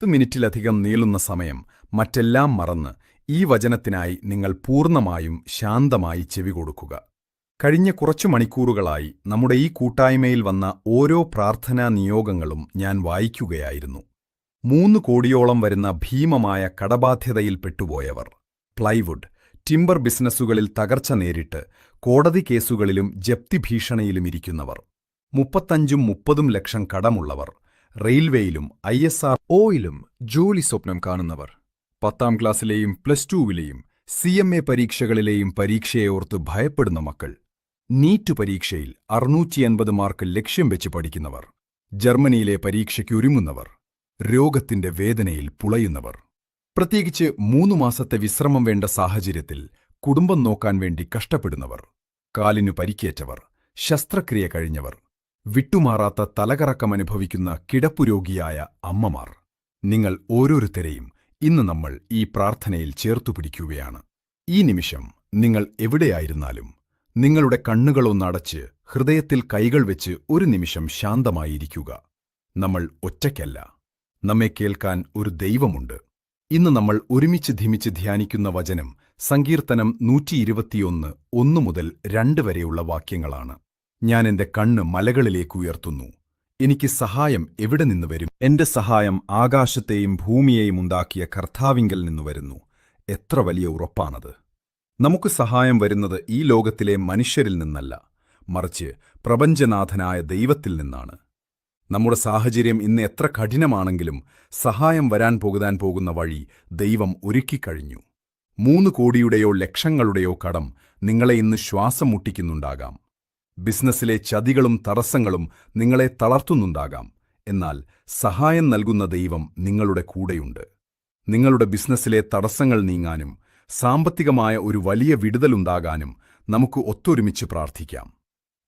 പത്ത് മിനിറ്റിലധികം നീളുന്ന സമയം മറ്റെല്ലാം മറന്ന് ഈ വചനത്തിനായി നിങ്ങൾ പൂർണമായും ശാന്തമായി ചെവി കൊടുക്കുക. കഴിഞ്ഞ കുറച്ചു മണിക്കൂറുകളായി നമ്മുടെ ഈ കൂട്ടായ്മയിൽ വന്ന ഓരോ പ്രാർത്ഥനാ നിയോഗങ്ങളും ഞാൻ വായിക്കുകയായിരുന്നു. മൂന്ന് കോടിയോളം വരുന്ന ഭീമമായ കടബാധ്യതയിൽ പെട്ടുപോയവർ. പ്ലൈവുഡ് ടിംബർ ബിസിനസ്സുകളിൽ തകർച്ച നേരിട്ട് കോടതി കേസുകളിലും ജപ്തി ഭീഷണിയിലും ഇരിക്കുന്നവർ. മുപ്പത്തഞ്ചും മുപ്പതും ലക്ഷം കടമുള്ളവർ. റെയിൽവേയിലും ഐ എസ് ആർ ഒയിലും ജോലി സ്വപ്നം കാണുന്നവർ. പത്താം ക്ലാസ്സിലെയും പ്ലസ് ടുവിലെയും സി എം എ പരീക്ഷകളിലെയും പരീക്ഷയെ ഓർത്ത് ഭയപ്പെടുന്ന മക്കൾ. നീറ്റ് പരീക്ഷയിൽ അറുന്നൂറ്റി എൺപത് മാർക്ക് ലക്ഷ്യം വെച്ച് പഠിക്കുന്നവർ. ജർമ്മനിയിലെ പരീക്ഷയ്ക്ക് ഒരുങ്ങുന്നവർ. രോഗത്തിന്റെ വേദനയിൽ പുളയുന്നവർ. പ്രത്യേകിച്ച് മൂന്നു മാസത്തെ വിശ്രമം വേണ്ട സാഹചര്യത്തിൽ കുടുംബം നോക്കാൻ വേണ്ടി കഷ്ടപ്പെടുന്നവർ. കാലിനു പരിക്കേറ്റവർ. ശസ്ത്രക്രിയ കഴിഞ്ഞവർ. വിട്ടുമാറാത്ത തലകറക്കമനുഭവിക്കുന്ന കിടപ്പുരോഗിയായ അമ്മമാർ. നിങ്ങൾ ഓരോരുത്തരെയും ഇന്ന് നമ്മൾ ഈ പ്രാർത്ഥനയിൽ ചേർത്തുപിടിക്കുകയാണ് ഈ നിമിഷം നിങ്ങൾ എവിടെയായിരുന്നാലും നിങ്ങളുടെ കണ്ണുകളൊന്നടച്ച് ഹൃദയത്തിൽ കൈകൾ വെച്ച് ഒരു നിമിഷം ശാന്തമായിരിക്കുക. നമ്മൾ ഒറ്റയ്ക്കല്ല. നമ്മെ കേൾക്കാൻ ഒരു ദൈവമുണ്ട്. ഇന്ന് നമ്മൾ ഒരുമിച്ച് ധിമിച്ച് ധ്യാനിക്കുന്ന വചനം സങ്കീർത്തനം നൂറ്റിയിരുപത്തിയൊന്ന് ഒന്നു മുതൽ രണ്ട് വരെയുള്ള വാക്യങ്ങളാണ്. ഞാൻ എന്റെ കണ്ണ് മലകളിലേക്ക് ഉയർത്തുന്നു. എനിക്ക് സഹായം എവിടെ നിന്ന് വരും? എന്റെ സഹായം ആകാശത്തെയും ഭൂമിയെയും ഉണ്ടാക്കിയ കർത്താവിങ്കൽ നിന്ന് വരുന്നു. എത്ര വലിയ ഉറപ്പാണത്. നമുക്ക് സഹായം വരുന്നത് ഈ ലോകത്തിലെ മനുഷ്യരിൽ നിന്നല്ല മറിച്ച് പ്രപഞ്ചനാഥനായ ദൈവത്തിൽ നിന്നാണ്. നമ്മുടെ സാഹചര്യം ഇന്ന് എത്ര കഠിനമാണെങ്കിലും സഹായം വരാൻ പോകുതാൻ പോകുന്ന വഴി ദൈവം ഒരുക്കിക്കഴിഞ്ഞു മൂന്ന് കോടിയുടെയോ ലക്ഷങ്ങളുടെയോ കടം നിങ്ങളെ ഇന്ന് ശ്വാസം മുട്ടിക്കുന്നുണ്ടാകാം. ബിസിനസ്സിലെ ചതികളും തടസ്സങ്ങളും നിങ്ങളെ തളർത്തുന്നുണ്ടാകാം. എന്നാൽ സഹായം നൽകുന്ന ദൈവം നിങ്ങളുടെ കൂടെയുണ്ട്. നിങ്ങളുടെ ബിസിനസ്സിലെ തടസ്സങ്ങൾ നീങ്ങാനും സാമ്പത്തികമായ ഒരു വലിയ വിടുതലുണ്ടാകാനും നമുക്ക് ഒത്തൊരുമിച്ച് പ്രാർത്ഥിക്കാം.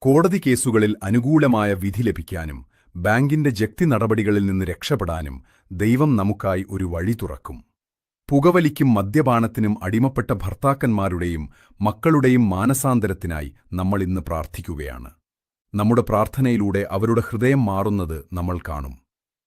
കോടതി കേസുകളിൽ അനുകൂലമായ വിധി ലഭിക്കാനും ബാങ്കിന്റെ ജപ്തി നടപടികളിൽ നിന്ന് രക്ഷപ്പെടാനും ദൈവം നമുക്കായി ഒരു വഴി തുറക്കും. പുകവലിക്കും മദ്യപാനത്തിനും അടിമപ്പെട്ട ഭർത്താക്കന്മാരുടെയും മക്കളുടെയും മാനസാന്തരത്തിനായി നമ്മൾ ഇന്ന് പ്രാർത്ഥിക്കുകയാണ്. നമ്മുടെ പ്രാർത്ഥനയിലൂടെ അവരുടെ ഹൃദയം മാറുന്നത് നമ്മൾ കാണും.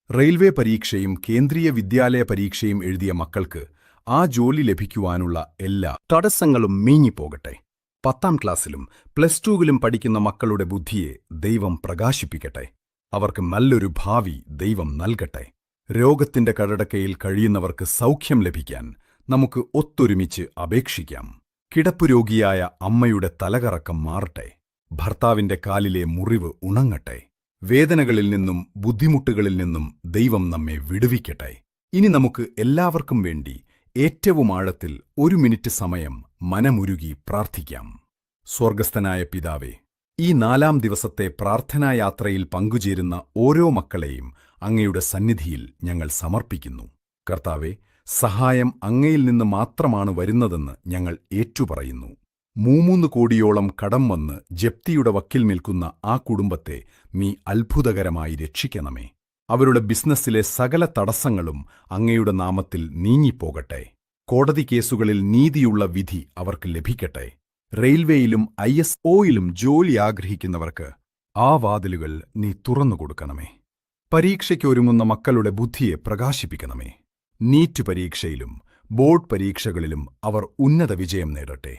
റെയിൽവേ പരീക്ഷയും കേന്ദ്രീയ വിദ്യാലയ പരീക്ഷയും എഴുതിയ മക്കൾക്ക് ആ ജോലി ലഭിക്കുവാനുള്ള എല്ലാ തടസ്സങ്ങളും മീങ്ങിപ്പോകട്ടെ പത്താം ക്ലാസ്സിലും പ്ലസ് ടുവിലും പഠിക്കുന്ന മക്കളുടെ ബുദ്ധിയെ ദൈവം പ്രകാശിപ്പിക്കട്ടെ. അവർക്ക് നല്ലൊരു ഭാവി ദൈവം നൽകട്ടെ. രോഗത്തിന്റെ കടടക്കയിൽ കഴിയുന്നവർക്ക് സൗഖ്യം ലഭിക്കാൻ നമുക്ക് ഒത്തൊരുമിച്ച് അപേക്ഷിക്കാം. കിടപ്പുരോഗിയായ അമ്മയുടെ തലകറക്കം മാറട്ടെ. ഭർത്താവിന്റെ കാലിലെ മുറിവ് ഉണങ്ങട്ടെ. വേദനകളിൽ നിന്നും ബുദ്ധിമുട്ടുകളിൽ നിന്നും ദൈവം നമ്മെ വിടുവിക്കട്ടെ. ഇനി നമുക്ക് എല്ലാവർക്കും വേണ്ടി ഏറ്റവും ആഴത്തിൽ ഒരു മിനിറ്റ് സമയം മനമുരുകി പ്രാർത്ഥിക്കാം. സ്വർഗസ്ഥനായ പിതാവേ ഈ നാലാം ദിവസത്തെ പ്രാർത്ഥനായാത്രയിൽ പങ്കുചേരുന്ന ഓരോ മക്കളെയും അങ്ങയുടെ സന്നിധിയിൽ ഞങ്ങൾ സമർപ്പിക്കുന്നു. കർത്താവെ സഹായം അങ്ങയിൽ നിന്ന് മാത്രമാണ് വരുന്നതെന്ന് ഞങ്ങൾ ഏറ്റുപറയുന്നു. മൂമൂന്ന് കോടിയോളം കടം വന്ന് ജപ്തിയുടെ വക്കിൽ നിൽക്കുന്ന ആ കുടുംബത്തെ നീ അത്ഭുതകരമായി രക്ഷിക്കണമേ. അവരുടെ ബിസിനസ്സിലെ സകല തടസ്സങ്ങളും അങ്ങയുടെ നാമത്തിൽ നീങ്ങിപ്പോകട്ടെ. കോടതി കേസുകളിൽ നീതിയുള്ള വിധി അവർക്ക് ലഭിക്കട്ടെ. റെയിൽവേയിലും ഐ എസ് ഒയിലും ജോലി ആഗ്രഹിക്കുന്നവർക്ക് ആ വാതിലുകൾ നീ തുറന്നുകൊടുക്കണമേ. പരീക്ഷയ്ക്കൊരുങ്ങുന്ന മക്കളുടെ ബുദ്ധിയെ പ്രകാശിപ്പിക്കണമേ. നീറ്റ് പരീക്ഷയിലും ബോർഡ് പരീക്ഷകളിലും അവർ ഉന്നത വിജയം നേടട്ടെ.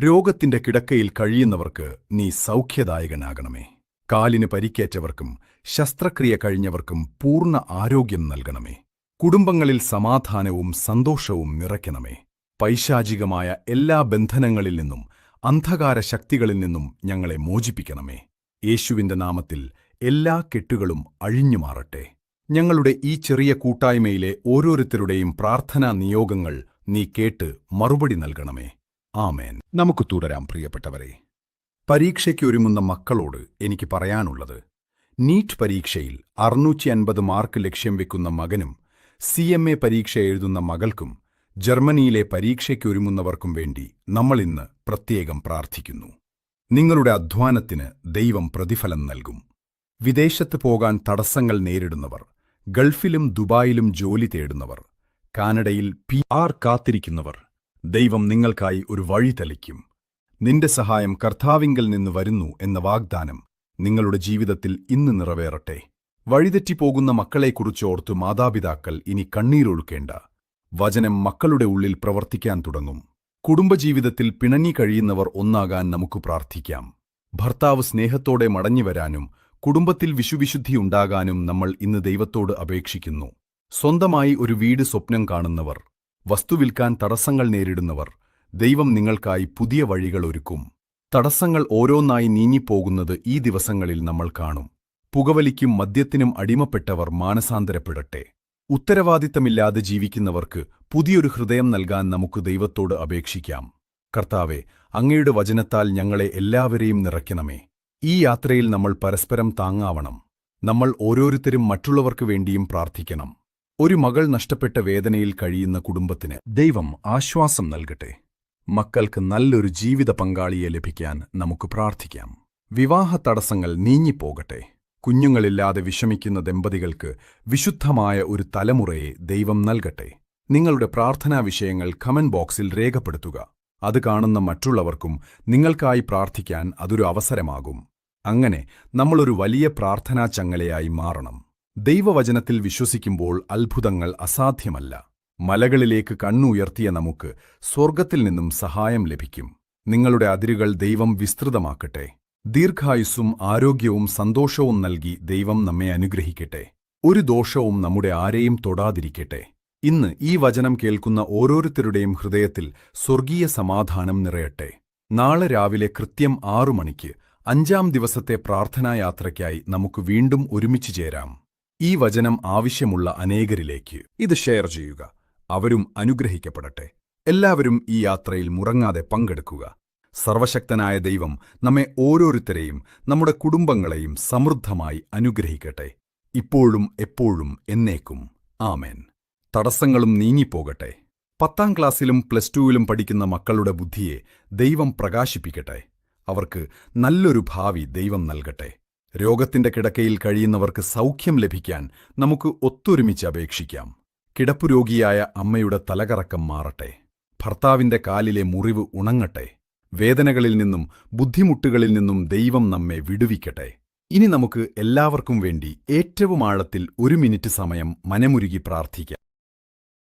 രോഗത്തിന്റെ കിടക്കയിൽ കഴിയുന്നവർക്ക് നീ സൗഖ്യദായകനാകണമേ. കാലിന് പരിക്കേറ്റവർക്കും ശസ്ത്രക്രിയ കഴിഞ്ഞവർക്കും പൂർണ ആരോഗ്യം നൽകണമേ. കുടുംബങ്ങളിൽ സമാധാനവും സന്തോഷവും നിറയ്ക്കണമേ. പൈശാചികമായ എല്ലാ ബന്ധനങ്ങളിൽ നിന്നും അന്ധകാര ശക്തികളിൽ നിന്നും ഞങ്ങളെ മോചിപ്പിക്കണമേ. യേശുവിന്റെ നാമത്തിൽ എല്ലാ കെട്ടുകളും അഴിഞ്ഞു മാറട്ടെ. ഞങ്ങളുടെ ഈ ചെറിയ കൂട്ടായ്മയിലെ ഓരോരുത്തരുടെയും പ്രാർത്ഥനാ നിയോഗങ്ങൾ നീ കേട്ട് മറുപടി നൽകണമേ. ആമേൻ. നമുക്ക് തുടരാം പ്രിയപ്പെട്ടവരെ. പരീക്ഷയ്ക്കൊരുങ്ങുന്ന മക്കളോട് എനിക്ക് പറയാനുള്ളത് നീറ്റ് പരീക്ഷയിൽ അറുന്നൂറ്റി അൻപത് മാർക്ക് ലക്ഷ്യം വെക്കുന്ന മകനും സി എം എ പരീക്ഷ എഴുതുന്ന മകൾക്കും ജർമ്മനിയിലെ പരീക്ഷയ്ക്കൊരുങ്ങുന്നവർക്കും വേണ്ടി നമ്മൾ ഇന്ന് പ്രത്യേകം പ്രാർത്ഥിക്കുന്നു. നിങ്ങളുടെ അധ്വാനത്തിന് ദൈവം പ്രതിഫലം നൽകും. വിദേശത്ത് പോകാൻ തടസ്സങ്ങൾ നേരിടുന്നവർ ഗൾഫിലും ദുബായിലും ജോലി തേടുന്നവർ കാനഡയിൽ പി ആർ കാത്തിരിക്കുന്നവർ ദൈവം നിങ്ങൾക്കായി ഒരു വഴി തെളിക്കും. നിന്റെ സഹായം കർത്താവിങ്കൽ നിന്ന് വരുന്നു എന്ന വാഗ്ദാനം നിങ്ങളുടെ ജീവിതത്തിൽ ഇന്ന് നിറവേറട്ടെ. വഴിതെറ്റിപ്പോകുന്ന മക്കളെക്കുറിച്ചോർത്ത് മാതാപിതാക്കൾ ഇനി കണ്ണീരൊഴുക്കേണ്ട വചനം മക്കളുടെ ഉള്ളിൽ പ്രവർത്തിക്കാൻ തുടങ്ങും. കുടുംബജീവിതത്തിൽ പിണങ്ങി കഴിയുന്നവർ ഒന്നാകാൻ നമുക്ക് പ്രാർത്ഥിക്കാം. ഭർത്താവ് സ്നേഹത്തോടെ മടങ്ങിവരാനും കുടുംബത്തിൽ വിശുവിശുദ്ധിയുണ്ടാകാനും നമ്മൾ ഇന്ന് ദൈവത്തോട് അപേക്ഷിക്കുന്നു. സ്വന്തമായി ഒരു വീട് സ്വപ്നം കാണുന്നവർ വസ്തു വിൽക്കാൻ തടസ്സങ്ങൾ നേരിടുന്നവർ ദൈവം നിങ്ങൾക്കായി പുതിയ വഴികൾ ഒരുക്കും. തടസ്സങ്ങൾ ഓരോന്നായി നീങ്ങിപ്പോകുന്നത് ഈ ദിവസങ്ങളിൽ നമ്മൾ കാണും. പുകവലിക്കും മദ്യത്തിനും അടിമപ്പെട്ടവർ മാനസാന്തരപ്പെടട്ടെ. ഉത്തരവാദിത്തമില്ലാതെ ജീവിക്കുന്നവർക്ക് പുതിയൊരു ഹൃദയം നൽകാൻ നമുക്ക് ദൈവത്തോട് അപേക്ഷിക്കാം. കർത്താവെ അങ്ങയുടെ വചനത്താൽ ഞങ്ങളെ എല്ലാവരെയും നിറയ്ക്കണമേ. ഈ യാത്രയിൽ നമ്മൾ പരസ്പരം താങ്ങാവണം. നമ്മൾ ഓരോരുത്തരും മറ്റുള്ളവർക്ക് വേണ്ടിയും പ്രാർത്ഥിക്കണം. ഒരു മകൾ നഷ്ടപ്പെട്ട വേദനയിൽ കഴിയുന്ന കുടുംബത്തിന് ദൈവം ആശ്വാസം നൽകട്ടെ. മക്കൾക്ക് നല്ലൊരു ജീവിത പങ്കാളിയെ ലഭിക്കാൻ നമുക്ക് പ്രാർത്ഥിക്കാം. വിവാഹ തടസ്സങ്ങൾ നീങ്ങിപ്പോകട്ടെ. കുഞ്ഞുങ്ങളില്ലാതെ വിഷമിക്കുന്ന ദമ്പതികൾക്ക് വിശുദ്ധമായ ഒരു തലമുറയെ ദൈവം നൽകട്ടെ. നിങ്ങളുടെ പ്രാർത്ഥനാ വിഷയങ്ങൾ കമന്റ് ബോക്സിൽ രേഖപ്പെടുത്തുക. അത് കാണുന്ന മറ്റുള്ളവർക്കും നിങ്ങൾക്കായി പ്രാർത്ഥിക്കാൻ അതൊരു അവസരമാകും. അങ്ങനെ നമ്മളൊരു വലിയ പ്രാർത്ഥനാ ചങ്ങലയായി മാറണം. ദൈവവചനത്തിൽ വിശ്വസിക്കുമ്പോൾ അത്ഭുതങ്ങൾ അസാധ്യമല്ല. മലകളിലേക്ക് കണ്ണുയർത്തിയ നമുക്ക് സ്വർഗത്തിൽ നിന്നും സഹായം ലഭിക്കും. നിങ്ങളുടെ അതിരുകൾ ദൈവം വിസ്തൃതമാക്കട്ടെ. ദീർഘായുസ്സും ആരോഗ്യവും സന്തോഷവും നൽകി ദൈവം നമ്മെ അനുഗ്രഹിക്കട്ടെ. ഒരു ദോഷവും നമ്മുടെ ആരെയും തൊടാതിരിക്കട്ടെ. ഇന്ന് ഈ വചനം കേൾക്കുന്ന ഓരോരുത്തരുടെയും ഹൃദയത്തിൽ സ്വർഗീയ സമാധാനം നിറയട്ടെ. നാളെ രാവിലെ കൃത്യം ആറു മണിക്ക് അഞ്ചാം ദിവസത്തെ പ്രാർത്ഥനായാത്രയ്ക്കായി നമുക്ക് വീണ്ടും ഒരുമിച്ചു ചേരാം. ഈ വചനം ആവശ്യമുള്ള അനേകരിലേക്ക് ഇത് ഷെയർ ചെയ്യുക. അവരും അനുഗ്രഹിക്കപ്പെടട്ടെ. എല്ലാവരും ഈ യാത്രയിൽ മുറങ്ങാതെ പങ്കെടുക്കുക. സർവശക്തനായ ദൈവം നമ്മെ ഓരോരുത്തരെയും നമ്മുടെ കുടുംബങ്ങളെയും സമൃദ്ധമായി അനുഗ്രഹിക്കട്ടെ. ഇപ്പോഴും എപ്പോഴും എന്നേക്കും. ആമേൻ. തടസ്സങ്ങളും നീങ്ങിപ്പോകട്ടെ. പത്താം ക്ലാസ്സിലും പ്ലസ് ടുവിലും പഠിക്കുന്ന മക്കളുടെ ബുദ്ധിയെ ദൈവം പ്രകാശിപ്പിക്കട്ടെ. അവർക്ക് നല്ലൊരു ഭാവി ദൈവം നൽകട്ടെ. രോഗത്തിന്റെ കിടക്കയിൽ കഴിയുന്നവർക്ക് സൗഖ്യം ലഭിക്കാൻ നമുക്ക് ഒത്തൊരുമിച്ച് അപേക്ഷിക്കാം. കിടപ്പുരോഗിയായ അമ്മയുടെ തലകറക്കം മാറട്ടെ. ഭർത്താവിന്റെ കാലിലെ മുറിവ് ഉണങ്ങട്ടെ. വേദനകളിൽ നിന്നും ബുദ്ധിമുട്ടുകളിൽ നിന്നും ദൈവം നമ്മെ വിടുവിക്കട്ടെ. ഇനി നമുക്ക് എല്ലാവർക്കും വേണ്ടി ഏറ്റവും ആഴത്തിൽ ഒരു മിനിറ്റ് സമയം മനമുരുകി പ്രാർത്ഥിക്കാം.